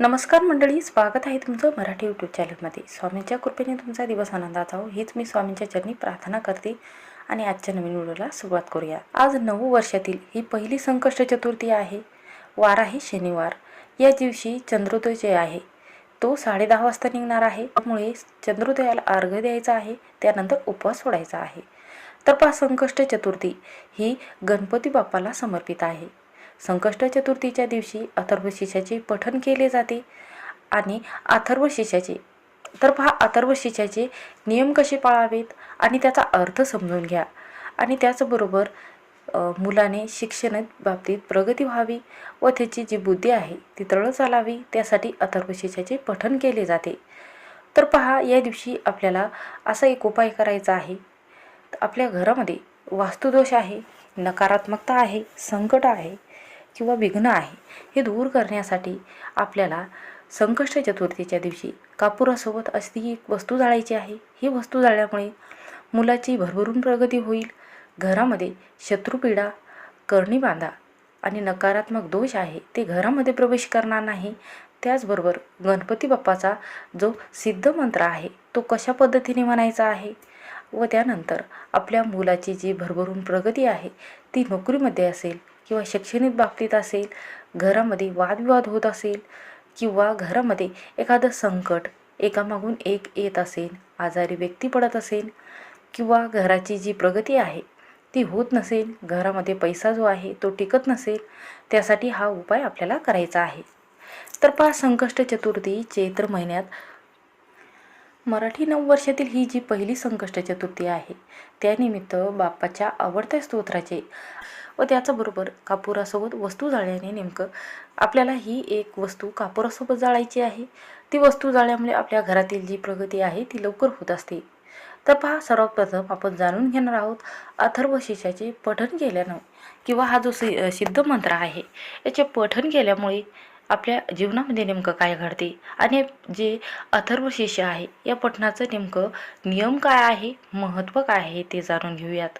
नमस्कार मंडळी स्वागत आहे तुमचं मराठी यूट्यूब चॅनलमध्ये स्वामींच्या कृपेने तुमचा दिवस आनंदाचा हो. हीच मी स्वामींच्या चरणी प्रार्थना करते आणि आजच्या नवीन व्हिडिओला सुरुवात करूया. आज नऊ वर्षातील ही पहिली संकष्ट चतुर्थी आहे. वार आहे शनिवार. या दिवशी चंद्रोदय जे आहे तो साडेदहा वाजता निघणार आहे. त्यामुळे चंद्रोदयाला अर्घ्य द्यायचा आहे. त्यानंतर उपवास सोडायचा आहे. तर पा संकष्ट चतुर्थी ही गणपती बाप्पाला समर्पित आहे. संकष्ट चतुर्थीच्या दिवशी अथर्व शीर्षाचे पठण केले जाते. आणि अथर्व शीर्षाचे तर पहा अथर्व शीर्षाचे नियम कसे पाळावेत? आणि त्याचा अर्थ समजून घ्या. आणि त्याचबरोबर मुलाने शिक्षण बाबतीत प्रगती व्हावी व त्याची जी बुद्धी आहे ती तळ चालावी त्यासाठी अथर्व शीर्षाचे पठण केले जाते. तर पहा या दिवशी आपल्याला असा एक उपाय करायचा आहे. आपल्या घरामध्ये वास्तुदोष आहे नकारात्मकता आहे संकट आहे किंवा विघ्न आहे हे दूर करण्यासाठी आपल्याला संकष्ट चतुर्थीच्या दिवशी कापुरासोबत अशी एक वस्तू जाळायची आहे. ही वस्तू जाळल्यामुळे मुलाची भरभरून प्रगती होईल. घरामध्ये शत्रुपीडा करणी बांधा आणि नकारात्मक दोष आहे ते घरामध्ये प्रवेश करणार नाही. त्याचबरोबर गणपती बाप्पाचा जो सिद्ध मंत्र आहे तो कशा पद्धतीने म्हणायचा आहे? व त्यानंतर आपल्या मुलाची जी भरभरून प्रगती आहे ती नोकरीमध्ये असेल किंवा शैक्षणिक बाबतीत असेल घरामध्ये वादविवाद होत असेल किंवा घरामध्ये एखादं संकट एकामागून एक येत असेल आजारी व्यक्ती पडत असेल किंवा घराची जी प्रगती आहे ती होत नसेल घरामध्ये पैसा जो आहे तो टिकत नसेल त्यासाठी हा उपाय आपल्याला करायचा आहे. तर पहा संकष्ट चतुर्थी चैत्र महिन्यात मराठी नववर्षातील ही जी पहिली संकष्ट चतुर्थी आहे त्यानिमित्त बाप्पाच्या आवडत्या स्तोत्राचे व त्याचबरोबर कापुरासोबत वस्तू जाळल्याने नेमकं आपल्याला ही एक वस्तू कापुरासोबत जाळायची आहे. ती वस्तू जाळल्यामुळे आपल्या घरातील जी प्रगती आहे ती लवकर होत असते. तर पहा सर्वप्रथम आपण जाणून घेणार आहोत अथर्व शिष्याचे पठण केल्यानं किंवा हा जो सि सिद्ध मंत्र आहे याचे पठण केल्यामुळे आपल्या जीवनामध्ये नेमकं काय घडते आणि जे अथर्व शिष्य आहे या पठणाचं नेमकं नियम काय आहे महत्त्व काय आहे ते जाणून घेऊयात.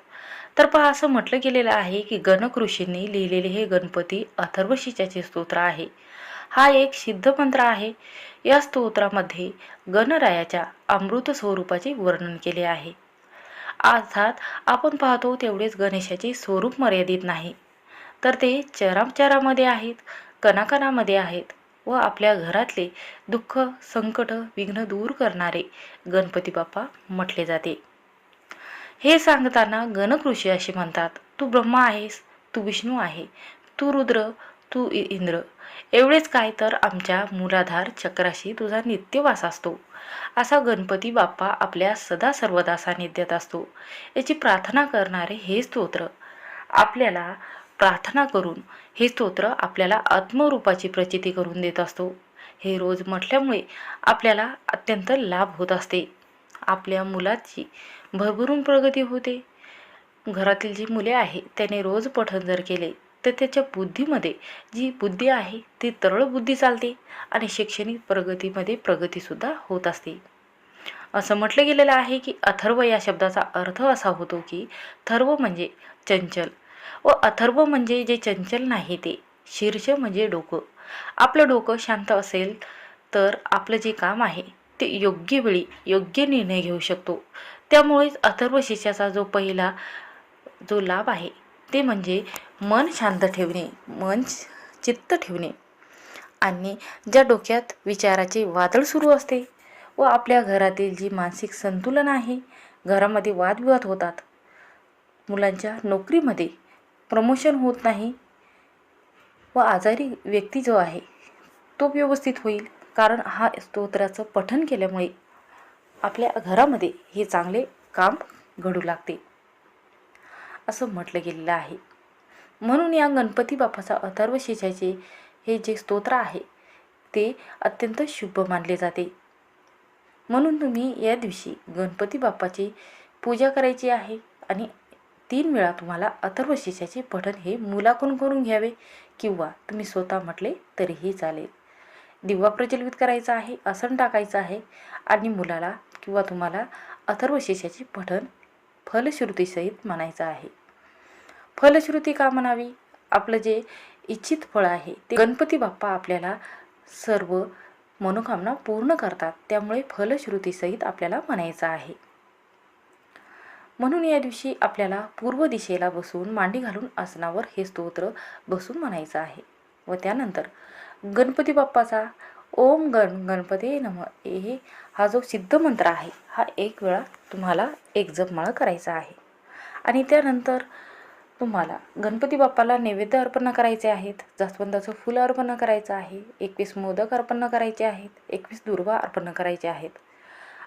तर पहा असं म्हटलं गेलेलं आहे की गणक ऋषींनी लिहिलेले हे गणपती अथर्व शीर्षाचे स्तोत्र आहे. हा एक सिद्ध मंत्र आहे. या स्तोत्रामध्ये गणरायाच्या अमृत स्वरूपाचे वर्णन केले आहे. अर्थात आपण पाहतो तेवढेच गणेशाचे स्वरूप मर्यादित नाही. तर ते चरामचरामध्ये आहेत कणाकणामध्ये आहेत व आपल्या घरातले दुःख संकट विघ्न दूर करणारे गणपती बाप्पा म्हटले जाते. हे सांगताना गणकृषी असे म्हणतात तू ब्रह्मा आहेस तू विष्णू आहे तू रुद्र तू इ- इंद्र. एवढेच काय तर आमच्या मूलाधार चक्राशी तुझा नित्यवास असतो. असा गणपती बाप्पा आपल्या सदा सर्वदा सानिध्यात असतो. याची प्रार्थना करणारे हे स्तोत्र. आपल्याला प्रार्थना करून हे स्तोत्र आपल्याला आत्मरूपाची प्रचिती करून देत असतो. हे रोज म्हटल्यामुळे आपल्याला अत्यंत लाभ होत असते. आपल्या मुलाची भरभरून प्रगती होते. घरातील जी मुले आहे त्याने रोज पठण जर केले तर त्याच्या बुद्धीमध्ये जी बुद्धी आहे ती तरळ बुद्धी चालते आणि शैक्षणिक प्रगतीमध्ये प्रगतीसुद्धा होत असते. असं म्हटलं गेलेलं आहे की अथर्व या शब्दाचा अर्थ असा होतो की थर्व म्हणजे चंचल व अथर्व म्हणजे जे चंचल नाही ते शीर्ष म्हणजे डोकं. आपलं डोकं शांत असेल तर आपलं जे काम आहे ते योग्य वेळी योग्य निर्णय घेऊ शकतो. त्यामुळेच अथर्व शिष्याचा जो पहिला जो लाभ आहे ते म्हणजे मन शांत ठेवणे मन चित्त ठेवणे. आणि ज्या डोक्यात विचाराचे वादळ सुरू असते व आपल्या घरातील जी मानसिक संतुलन आहे घरामध्ये वादविवाद होतात. मुलांच्या नोकरीमध्ये प्रमोशन होत नाही व आजारी व्यक्ती जो आहे तो व्यवस्थित होईल. कारण हा स्तोत्राचं पठन केल्यामुळे आपल्या घरामध्ये हे चांगले काम घडू लागते. असं म्हटलं गेलेलं आहे. म्हणून या गणपती बाप्पाचा अथर्व शिजायचे हे जे स्तोत्र आहे ते अत्यंत शुभ मानले जाते. म्हणून तुम्ही या दिवशी गणपती बाप्पाची पूजा करायची आहे आणि तीन वेळा तुम्हाला अथर्व शिष्याचे पठण हे मुलाकडून करून घ्यावे किंवा तुम्ही स्वतः म्हटले तरीही चालेल. दिवा प्रज्वलित करायचा आहे आसन टाकायचं आहे आणि मुलाला किंवा तुम्हाला अथर्व पठण फलश्रुतीसहित म्हणायचं आहे. फलश्रुती का म्हणावी? आपलं जे इच्छित फळ आहे ते गणपती बाप्पा आपल्याला सर्व मनोकामना पूर्ण करतात त्यामुळे फलश्रुतीसहित आपल्याला म्हणायचं आहे. म्हणून या दिवशी आपल्याला पूर्व दिशेला बसून मांडी घालून आसनावर हे स्तोत्र बसून म्हणायचं आहे. व त्यानंतर गणपती बाप्पाचा ओम गण गणपती नम हे हा जो सिद्ध मंत्र आहे हा एक वेळा तुम्हाला एक जपमाळ करायचा आहे. आणि त्यानंतर तुम्हाला गणपती बाप्पाला नैवेद्य अर्पण करायचे आहेत जास्वंदाचं फुलं अर्पण करायचं आहे एकवीस मोदक अर्पण करायचे आहेत एकवीस दुर्वा अर्पण करायचे आहेत.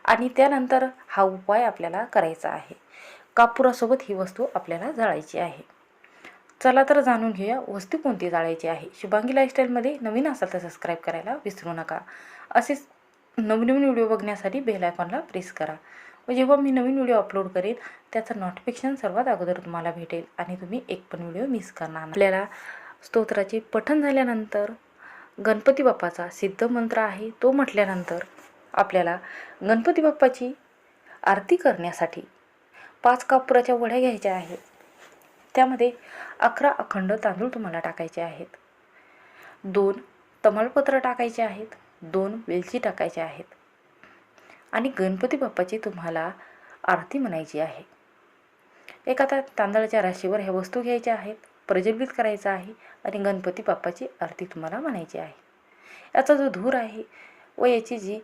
आणि त्यानंतर हा उपाय आपल्याला करायचा आहे. कापुरासोबत ही वस्तू आपल्याला जाळायची आहे. चला तर जाणून घेऊया वस्तू कोणती जाळायची आहे. शुभांगी लाईफस्टाईलमध्ये नवीन असाल तर सबस्क्राईब करायला विसरू नका. असेच नवनवीन व्हिडिओ बघण्यासाठी बेल आयकॉनला प्रेस करा. व जेव्हा मी नवीन व्हिडिओ अपलोड करेन त्याचं नोटिफिकेशन सर्वात अगोदर तुम्हाला भेटेल आणि तुम्ही एक पण व्हिडिओ मिस करणार आपल्याला स्तोत्राचे पठण झाल्यानंतर गणपती बाप्पाचा सिद्ध मंत्र आहे तो म्हटल्यानंतर आपल्याला गणपती बाप्पाची आरती करण्यासाठी पाच कापुराच्या वड्या घ्यायच्या आहेत. त्यामध्ये अकरा अखंड तांदूळ तुम्हाला टाकायचे आहेत. दोन तमालपत्र टाकायचे आहेत. दोन वेलची टाकायचे आहेत. आणि गणपती बाप्पाची तुम्हाला आरती म्हणायची आहे. एक आता तांदळाच्या राशीवर ह्या वस्तू घ्यायच्या आहेत प्रज्वलित करायचं आहे आणि गणपती बाप्पाची आरती तुम्हाला म्हणायची आहे. याचा जो धूर आहे व याची जी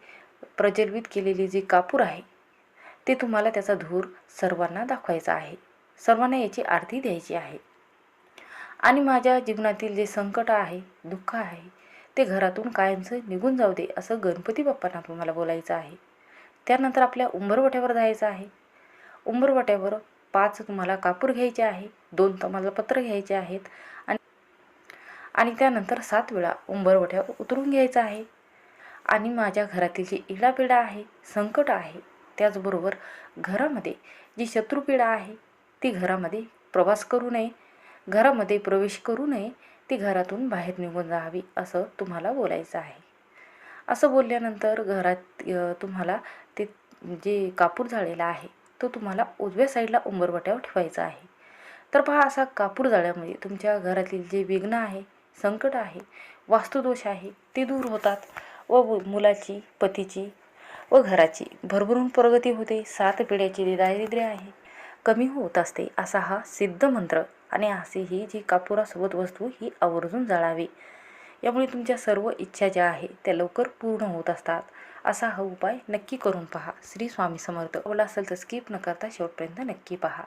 प्रज्वलित केलेली जी कापूर आहे ते तुम्हाला त्याचा धूर सर्वांना दाखवायचा आहे. सर्वांना याची आरती द्यायची आहे. आणि माझ्या जीवनातील जे संकट आहे दुःख आहे ते घरातून कायमचं निघून जाऊ दे असं गणपती बाप्पांना तुम्हाला बोलायचं आहे. त्यानंतर आपल्या उंबरवट्यावर जायचं आहे. उंबरवट्यावर पाच तुम्हाला कापूर घ्यायचे आहे दोन तमालपत्र घ्यायचे आहेत आणि आणि त्यानंतर सात वेळा उंबरवट्यावर उतरून घ्यायचं आहे. आणि माझ्या घरातील जी इडापिडा आहे संकट आहे त्याचबरोबर घरामध्ये जी शत्रुपीडा आहे ती घरामध्ये प्रवास करू नये. घरामध्ये प्रवेश करू नये. ती घरातून बाहेर निघून जावी असं तुम्हाला बोलायचं आहे. असं बोलल्यानंतर घरात तुम्हाला ते जे कापूर जाळलेला आहे तो तुम्हाला उजव्या साईडला उंबरवट्यावर ठेवायचा आहे. तर पहा असा कापूर जाळ्यामध्ये तुमच्या घरातील जे विघ्न आहे संकट आहे वास्तुदोष आहे ते दूर होतात व मुलाची पतीची व घराची भरभरून प्रगती होते. सात पिढ्याची दारिद्र्य आहे. कमी होत असते असा हा सिद्ध मंत्र. आणि अशी ही जी कापुरासोबत वस्तू ही आवर्जून जाळावी. यामुळे तुमच्या सर्व इच्छा ज्या आहे त्या लवकर पूर्ण होत असतात. असा हा उपाय नक्की करून पहा. श्री स्वामी समर्थ. ओला असेल तर स्किप न करता शेवटपर्यंत नक्की पहा.